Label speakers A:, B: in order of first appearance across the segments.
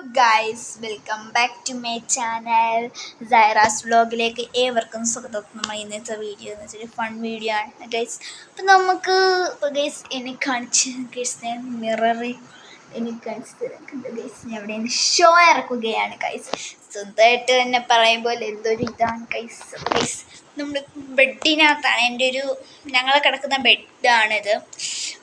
A: Guys welcome back to my channel Saira's വ്ലോഗിലേക്ക് ഏവർക്കും സ്വാഗതം. നമ്മൾ ഇന്നത്തെ വീഡിയോ എന്ന് വെച്ചാൽ ഫൺ വീഡിയോ ആണ്. ഗൈസ് അപ്പം നമുക്ക് ഗൈസ് എന്നെ കാണിച്ച് ഗൈസ് ഞാൻ മിററിൽ എനിക്ക് ഗൈസ് ഞാൻ ഇവിടെ നിന്ന് ഷോ ഇറക്കുകയാണ് ഗൈസ് സ്വന്തമായിട്ട് തന്നെ പറയുമ്പോൾ എന്തൊരു ഇതാണ് ഗൈസ് ഗൈസ് നമ്മുടെ ബെഡിനകത്താണ്. എന്റെ ഒരു ഞങ്ങൾ കിടക്കുന്ന ബെഡാണിത്.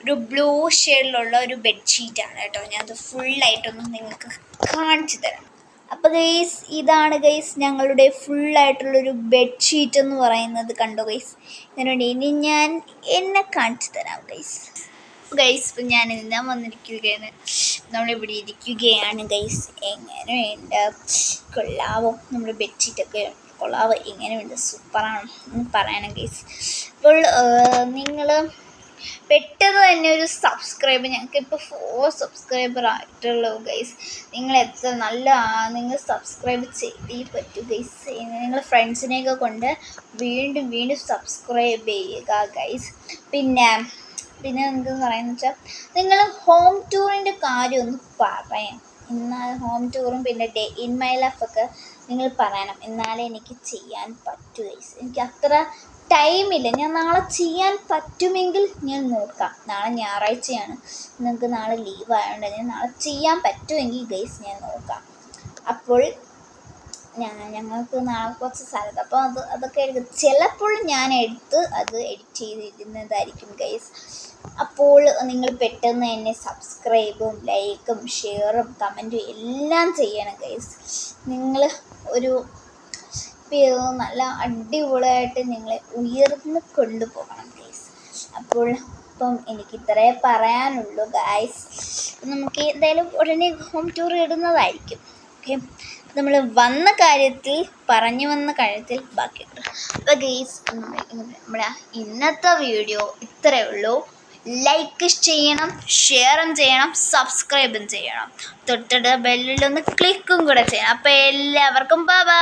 A: ഒരു ബ്ലൂ ഷെയ്ഡിലുള്ള ഒരു ബെഡ്ഷീറ്റാണ് കേട്ടോ. ഞാനത് ഫുള്ളായിട്ടൊന്ന് നിങ്ങൾക്ക് കാണിച്ചു തരാം. അപ്പോൾ ഗൈസ് ഇതാണ് ഗൈസ് ഞങ്ങളുടെ ഫുള്ളായിട്ടുള്ളൊരു ബെഡ്ഷീറ്റ് എന്ന് പറയുന്നത്. കണ്ടോ ഗൈസ് ഇതിനുവേണ്ടി ഇനി ഞാൻ എന്നെ കാണിച്ചു തരാം ഗൈസ് ഗൈസ് ഇപ്പം ഞാൻ ഇന്ന് വന്നിരിക്കുകയാണ്. നമ്മളിവിടെ ഇരിക്കുകയാണ് ഗൈസ് എങ്ങനെയുണ്ട്? കൊള്ളാവോ? നമ്മുടെ ബെഡ്ഷീറ്റൊക്കെ കൊള്ളാവോ? എങ്ങനെയുണ്ട്? സൂപ്പറാണ്. എന്ന് പറയണം ഗൈസ് അപ്പോൾ നിങ്ങൾ പെട്ടെന്ന് തന്നെ ഒരു സബ്സ്ക്രൈബ് ഞങ്ങൾക്ക് ഇപ്പോൾ ഫോർ സബ്സ്ക്രൈബർ ആയിട്ടുള്ളൂ ഗൈസ് നിങ്ങൾ എത്ര നല്ല നിങ്ങൾ സബ്സ്ക്രൈബ് ചെയ്തേ പറ്റൂ ഗൈസ് നിങ്ങൾ ഫ്രണ്ട്സിനെയൊക്കെ കൊണ്ട് വീണ്ടും വീണ്ടും സബ്സ്ക്രൈബ് ചെയ്യുക ഗൈസ് പിന്നെ പിന്നെ എന്ത് പറയുന്നത് വെച്ചാൽ നിങ്ങൾ ഹോം ടൂറിന്റെ കാര്യം ഒന്ന് പറയാം. എന്നാൽ ഹോം ടൂറും പിന്നെ ഡേ ഇൻ മൈ ലൈഫൊക്കെ നിങ്ങൾ പറയണം. എന്നാലേ എനിക്ക് ചെയ്യാൻ പറ്റൂ എനിക്ക് അത്ര ടൈമില്ല ഞാൻ നാളെ ചെയ്യാൻ പറ്റുമെങ്കിൽ ഞാൻ നോക്കാം. നാളെ ഞായറാഴ്ചയാണ്. നിങ്ങൾക്ക് നാളെ ലീവ് ആയതുകൊണ്ട് ഞാൻ നാളെ ചെയ്യാൻ പറ്റുമെങ്കിൽ ഗൈസ് ഞാൻ നോക്കാം. അപ്പോൾ ഞാൻ ഞങ്ങൾക്ക് നാളെ കുറച്ച് സ്ഥലത്ത്. അപ്പോൾ അത് അതൊക്കെ എടുക്കും. ചിലപ്പോൾ ഞാൻ എടുത്ത് അത് എഡിറ്റ് ചെയ്തിരുന്നതായിരിക്കും ഗൈസ് അപ്പോൾ നിങ്ങൾ പെട്ടെന്ന് തന്നെ സബ്സ്ക്രൈബും ലൈക്കും ഷെയറും കമന്റും എല്ലാം ചെയ്യണം ഗൈസ് നിങ്ങൾ ഒരു നല്ല അടിപൊളിയായിട്ട് നിങ്ങളെ ഉയർന്ന് കൊണ്ടുപോകണം ഗൈസ് അപ്പോൾ ഇപ്പം എനിക്ക് ഇത്രേ പറയാനുള്ളൂ ഗൈസ് നമുക്ക് എന്തായാലും ഉടനെ ഹോം ടൂർ ഇടുന്നതായിരിക്കും ഓക്കെ നമ്മൾ വന്ന കാര്യത്തിൽ പറഞ്ഞു വന്ന കാര്യത്തിൽ ബാക്കി അപ്പോൾ ഗെയ്സ് നമ്മുടെ ഇന്നത്തെ വീഡിയോ ഇത്രയേ ഉള്ളൂ. ലൈക്ക് ചെയ്യണം ഷെയറും ചെയ്യണം സബ്സ്ക്രൈബും ചെയ്യണം. തൊട്ടിട്ട് ബെല്ലിലൊന്ന് ക്ലിക്കും കൂടെ ചെയ്യണം. അപ്പോൾ എല്ലാവർക്കും ബാബാ